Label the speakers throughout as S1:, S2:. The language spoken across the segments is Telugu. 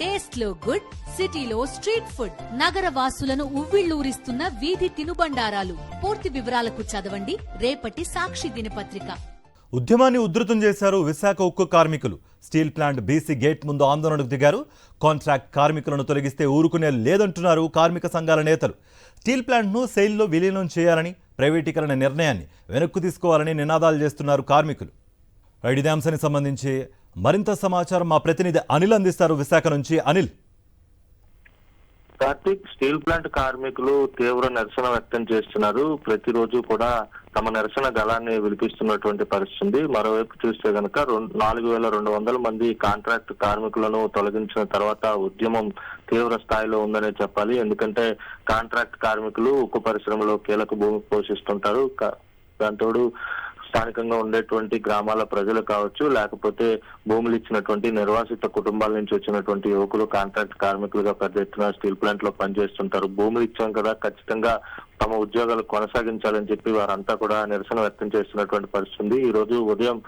S1: టేస్ట్లో గుడ్ సిటీలో స్ట్రీట్ ఫుడ్. నగర వాసులను ఉవ్విళ్ళూరిస్తున్న వీధి తినుబండారాలు. పూర్తి వివరాలకు చదవండి. రేపటి సాక్షి దినపత్రిక.
S2: ఉద్యమాన్ని ఉధృతం చేశారు విశాఖ ఉక్కు కార్మికులు. స్టీల్ ప్లాంట్ బీసీ గేట్ ముందు ఆందోళనకు దిగారు. కాంట్రాక్ట్ కార్మికులను తొలగిస్తే ఊరుకునే లేదంటున్నారు కార్మిక సంఘాల నేతలు. స్టీల్ ప్లాంట్ను సెయిల్లో విలీనం చేయాలని ప్రైవేటీకరణ నిర్ణయాన్ని వెనక్కు తీసుకోవాలని నినాదాలు చేస్తున్నారు కార్మికులు. రైడిదాంశానికి సంబంధించి మరింత సమాచారం మా ప్రతినిధి అనిల్ అందిస్తారు. విశాఖ నుంచి అనిల్.
S3: కార్తీక్ స్టీల్ ప్లాంట్ కార్మికులు తీవ్ర నిరసన వ్యక్తం చేస్తున్నారు. ప్రతిరోజు కూడా తమ నిరసన గళాన్ని వినిపిస్తున్నటువంటి పరిస్థితి. మరోవైపు చూస్తే కనుక నాలుగు వేల రెండు వందల మంది కాంట్రాక్ట్ కార్మికులను తొలగించిన తర్వాత ఉద్యమం తీవ్ర స్థాయిలో ఉందనే చెప్పాలి. ఎందుకంటే కాంట్రాక్ట్ కార్మికులు ఉక్కు పరిశ్రమలో కీలక భూమి పోషిస్తుంటారు. క- దాంతోడు స్థానికంగా ఉండేటువంటి గ్రామాల ప్రజలు కావచ్చు లేకపోతే భూములు ఇచ్చినటువంటి నిర్వాసిత కుటుంబాల నుంచి వచ్చినటువంటి యువకులు కాంట్రాక్ట్ కార్మికులుగా పెద్ద ఎత్తున స్టీల్ ప్లాంట్లో పనిచేస్తుంటారు. భూములు ఇచ్చాం కదా ఖచ్చితంగా తమ ఉద్యోగాలు కొనసాగించాలని చెప్పి వారంతా కూడా నిరసన వ్యక్తం చేస్తున్నటువంటి పరిస్థితి ఉంది. ఈ రోజు ఉదయం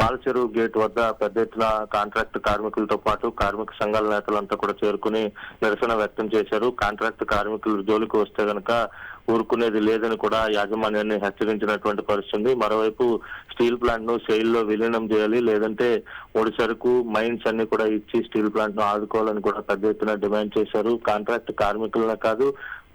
S3: బాలచెరువు గేట్ వద్ద పెద్ద ఎత్తున కాంట్రాక్ట్ కార్మికులతో పాటు కార్మిక సంఘాల నేతలంతా కూడా చేరుకుని నిరసన వ్యక్తం చేశారు. కాంట్రాక్ట్ కార్మికులు జోలికి వస్తే కనుక ఊరుకునేది లేదని కూడా యాజమాన్యాన్ని హెచ్చరించినటువంటి పరిస్థితి ఉంది మరోవైపు స్టీల్ ప్లాంట్ను సెయిల్లో విలీనం చేయాలి లేదంటే ముడి సరుకు మైన్స్ అన్ని కూడా ఇచ్చి స్టీల్ ప్లాంట్ను ఆదుకోవాలని కూడా పెద్ద ఎత్తున డిమాండ్ చేశారు. కాంట్రాక్ట్ కార్మికులనే కాదు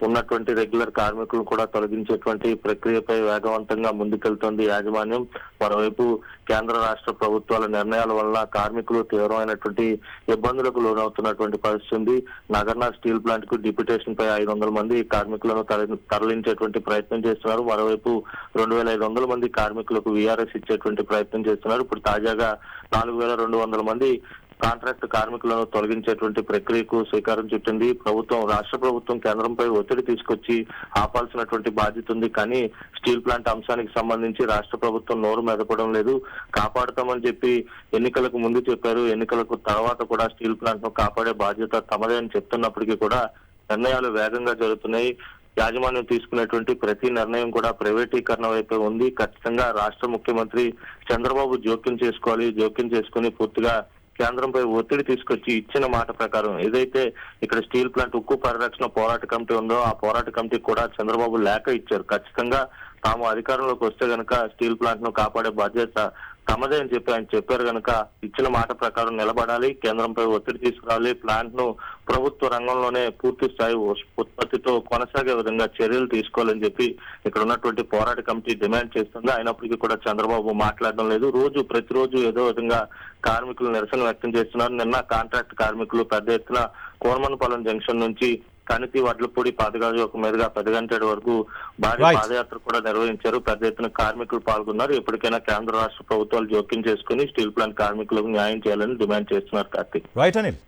S3: ఉన్నటువంటి రెగ్యులర్ కార్మికులను కూడా తొలగించేటువంటి ప్రక్రియపై వేగవంతంగా ముందుకెళ్తోంది యాజమాన్యం. మరోవైపు కేంద్ర రాష్ట్ర ప్రభుత్వాల నిర్ణయాల వల్ల కార్మికులు తీవ్రమైనటువంటి ఇబ్బందులకు లోనవుతున్నటువంటి పరిస్థితి ఉంది. నగర్నా స్టీల్ ప్లాంట్కు డిప్యుటేషన్ పై ఐదు వందల మంది కార్మికులను తరలి- తరలించేటువంటి ప్రయత్నం చేస్తున్నారు. మరోవైపు రెండు వేల ఐదు వందల మంది కార్మికులకు విఆర్ఎస్ ఇచ్చేటువంటి ప్రయత్నం చేస్తున్నారు. ఇప్పుడు తాజాగా నాలుగు వేల రెండు వందల మంది కాంట్రాక్ట్ కార్మికులను తొలగించేటువంటి ప్రక్రియకు శ్రీకారం చుట్టింది. ప్రభుత్వం రాష్ట్ర ప్రభుత్వం కేంద్రంపై ఒత్తిడి తీసుకొచ్చి ఆపాల్సినటువంటి బాధ్యత ఉంది. కానీ స్టీల్ ప్లాంట్ అంశానికి సంబంధించి రాష్ట్ర ప్రభుత్వం నోరు మెదపడం లేదు. కాపాడుతామని చెప్పి ఎన్నికలకు ముందు చెప్పారు. ఎన్నికలకు తర్వాత కూడా స్టీల్ ప్లాంట్ను కాపాడే బాధ్యత తమదే అని చెప్తున్నప్పటికీ కూడా నిర్ణయాలు వేగంగా జరుగుతున్నాయి. యాజమాన్యం తీసుకునేటువంటి ప్రతి నిర్ణయం కూడా ప్రైవేటీకరణ వైపే ఉంది. ఖచ్చితంగా రాష్ట్ర ముఖ్యమంత్రి చంద్రబాబు జోక్యం చేసుకోవాలి. జోక్యం చేసుకుని పూర్తిగా కేంద్రంపై ఒత్తిడి తీసుకొచ్చి ఇచ్చిన మాట ప్రకారం ఏదైతే ఇక్కడ స్టీల్ ప్లాంట్ ఉక్కు పరిరక్షణ పోరాట కమిటీ ఉందో ఆ పోరాట కమిటీ కూడా చంద్రబాబు లేఖ ఇచ్చారు. ఖచ్చితంగా తాము అధికారంలోకి వస్తే గనక స్టీల్ ప్లాంట్ను కాపాడే బాధ్యత తమదే అని చెప్పి ఆయన చెప్పారు కనుక ఇచ్చిన మాట ప్రకారం నిలబడాలి కేంద్రంపై ఒత్తిడి తీసుకురావాలి ప్లాంట్ను ప్రభుత్వ రంగంలోనే పూర్తి స్థాయి ఉత్పత్తితో కొనసాగే విధంగా చర్యలు తీసుకోవాలని చెప్పి ఇక్కడ ఉన్నటువంటి పోరాట కమిటీ డిమాండ్ చేస్తుంది. అయినప్పటికీ కూడా చంద్రబాబు మాట్లాడడం లేదు. రోజు ప్రతిరోజు ఏదో విధంగా కార్మికులు నిరసన వ్యక్తం చేస్తున్నారు. నిన్న కాంట్రాక్ట్ కార్మికులు పెద్ద ఎత్తున కోరమనపాలెం జంక్షన్ నుంచి కణితి వడ్లపూడి ఒక మీదుగా పెద్దగంటేడు వరకు భారీ. పాదయాత్ర కూడా నిర్వహించారు. పెద్ద ఎత్తున కార్మికులు పాల్గొన్నారు. ఎప్పటికైనా కేంద్ర రాష్ట్ర ప్రభుత్వాలు జోక్యం చేసుకుని స్టీల్ ప్లాంట్ కార్మికులకు న్యాయం చేయాలని డిమాండ్ చేస్తున్నారు కార్తీక్.
S2: రైట్ అనిల్